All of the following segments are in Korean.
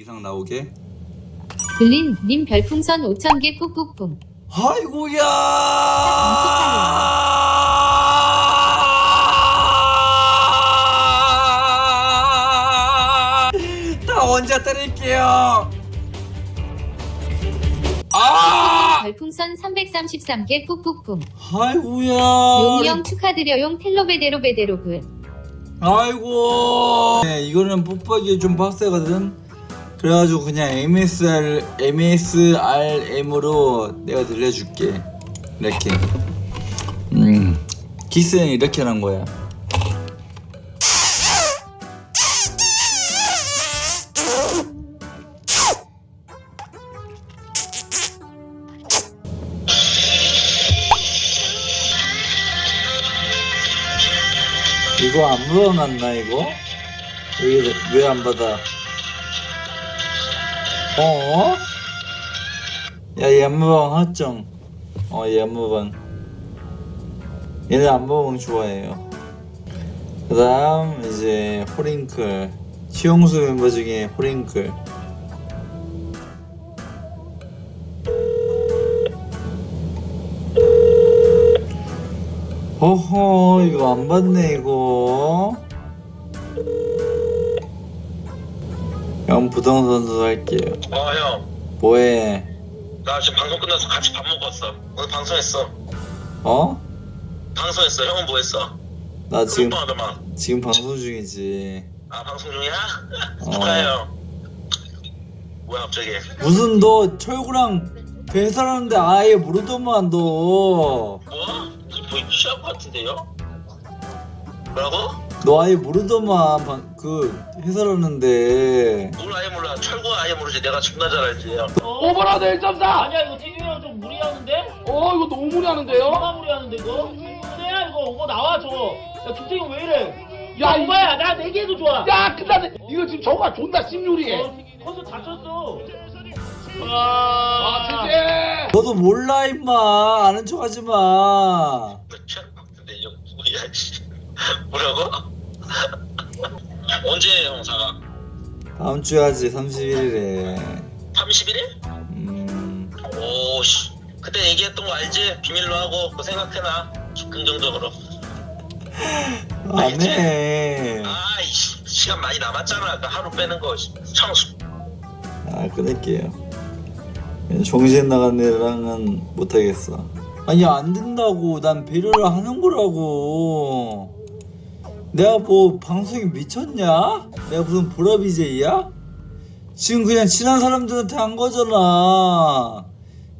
이상 나오게. 블린 님 별풍선 5,000개 꾹꾹꾹. 아이고야! 나 혼자 때릴게요. 아! 별풍선 333개 꾹꾹꾹. 아이고야. 형 축하드려용 텔로베데로베데로그. 아이고. 네, 이거는 뽀뽀하기 좀 빡세거든. 그래가지고 그냥 MSR MSRM으로 내가 들려줄게. 이렇게. 음. 키스는 이렇게 하는 거야. 이거 안 물어놨나 이거? 왜 안 받아? 어? 야 연무방 허정. 어 연무방. 얘네 안무방 좋아해요. 그 다음 이제 호링클. 시용수 멤버 중에 호링클. 허허 이거 안 받네 이거 형 부동산도 할게요 어, 형. 뭐해 나 지금 방송 끝나서 같이 밥 먹었어. 오늘 방송했어. 어? 방송했어. 형은 뭐 했어? 나 지금 하더만. 지금 방송 중이지 아, 방송 중이야? 어. 축하해, 형. 뭐야, 갑자기. 무슨 너 철구랑 배설하는데 아예 모르더만 너 뭐? 뭐 취한 것 같은데요? 뭐라고? 너 아예 모르더만 방- 그 해설하는데 뭘 아예 몰라. 철구 아예 모르지. 내가 존나 잘 알지. 형. 오버라드 1.4! 아니야 이거 TV랑 좀 무리하는데? 어 이거 너무 무리하는데요? 뭐가 무리하는데 이거? 무대야 이거 오버 나와 저거 야 김태경 왜 이래 야, 야 이- 오바야 나 내기해도 좋아 야 끝나네 이거 지금 저거가 존나 심유리해 어, 커서 다쳤어 아와 진짜 너도 몰라 임마 아는 척 하지 마것 같은데, 형. 뭐야, 씨. 뭐라고? 언제 형 사가? 다음 주에 하지 31일에 31일? 음 오, 씨. 그때 얘기했던 거 알지? 비밀로 하고 그거 생각해놔. 긍정적으로. 안해 아, 이씨. 시간 많이 남았잖아. 그 하루 빼는 거. 씨. 청수. 아 끊을게요 정신 나간 애랑은 못하겠어 아니 안 된다고 난 배려를 하는 거라고 내가 뭐 방송이 미쳤냐? 내가 무슨 보라 BJ야? 지금 그냥 친한 사람들한테 한 거잖아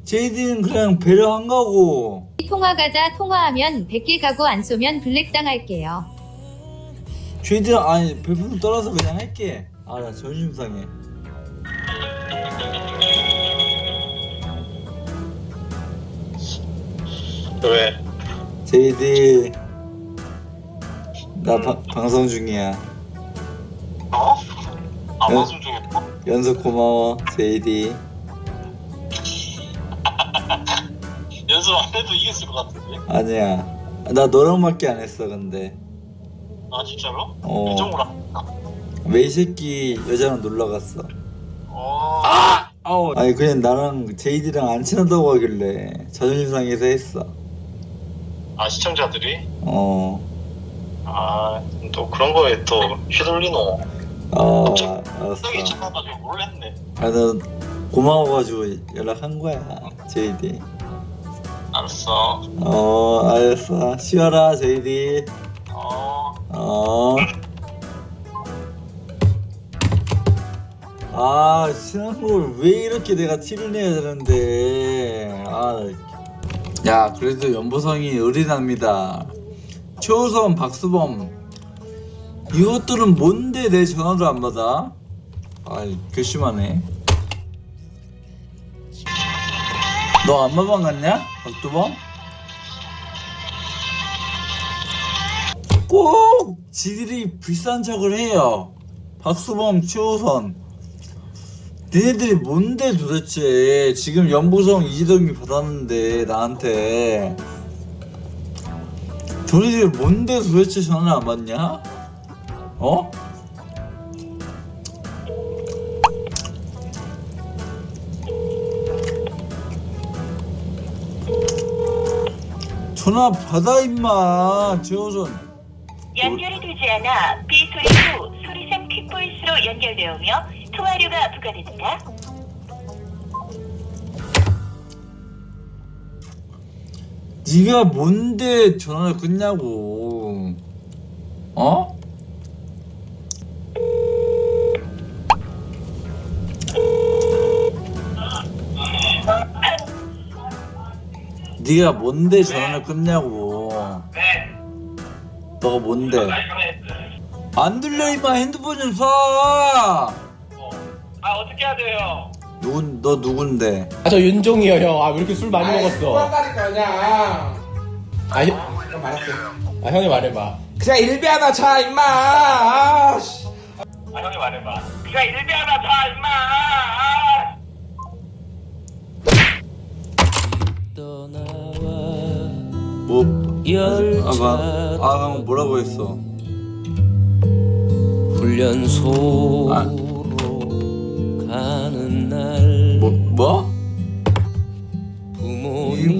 제이디는 그냥 배려한 거고 통화 가자 통화하면 100개 가고 안 쏘면 블랙 당할게요. 제이디는 아니 별풍 떨어서 그냥 할게 아나 자존심 상해 왜? 제이디 나 바- 방송 중이야 어? 아, 네. 방송 중에 뭐? 연습 고마워 제이디 연습 안 해도 이겼을 것 같은데? 아니야 나 너랑밖에 안 했어 근데 아, 진짜로? 어. 인정으로 왜이 새끼 여자랑 놀러 갔어 어. 아우 아니 그냥 나랑 제이디랑 안 친하다고 하길래 자존심 상해서 했어 아, 시청자들이? 어 아, 또 그런 거에 또 휘둘리노. 어, 갑자기 아, 알았어. 몰랐네. 아, 나 고마워가지고 연락한 거야, 제이디. 알았어. 어, 알았어. 쉬어라, 제이디. 어. 어. 아, 걸왜 이렇게 내가 티를 내야 되는데. 아. 야, 그래도 연보성이 의리납니다. 최우선, 박수범. 이것들은 뭔데 내 전화를 안 받아? 아, 괘씸하네. 너 안마방 갔냐? 박두범? 꼭 지들이 비싼 척을 해요. 박수범, 최우선. 니네들이 뭔데 도대체 지금 연보성 이지동이 받았는데 나한테 도대체 뭔데 도대체 전화 안 받냐? 어? 전화 받아 임마 지호선 연결이 되지 않아 B 소리 후 소리 3 퀵보이스로 연결되오며 통화료가 부과됩니다. 네가 뭔데 전화를 끊냐고 어? 네가 뭔데 전화를 끊냐고 네. 너가 뭔데 안 들려 임마 핸드폰 좀쏴 아 어떻게 해야 돼요? 누군 너 누군데 아, 저 윤종이요, 형. 아, 왜 이렇게 술 많이 먹었어? 그냥 아, 형, 아, 형이 말해봐. 그냥 일비 하나 차 임마 아, 씨. 아 형이 말해봐. 그냥 일비 하나 다 임마. 아. 뭐 아가 아가 뭐라고 했어 훈련소로 아.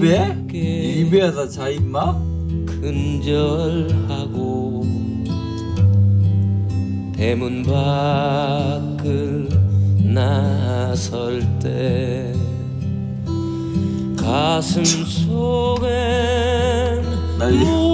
입에? 입에다 자 임마? 근절하고 대문 밖을 나설 때 가슴 속엔 난리.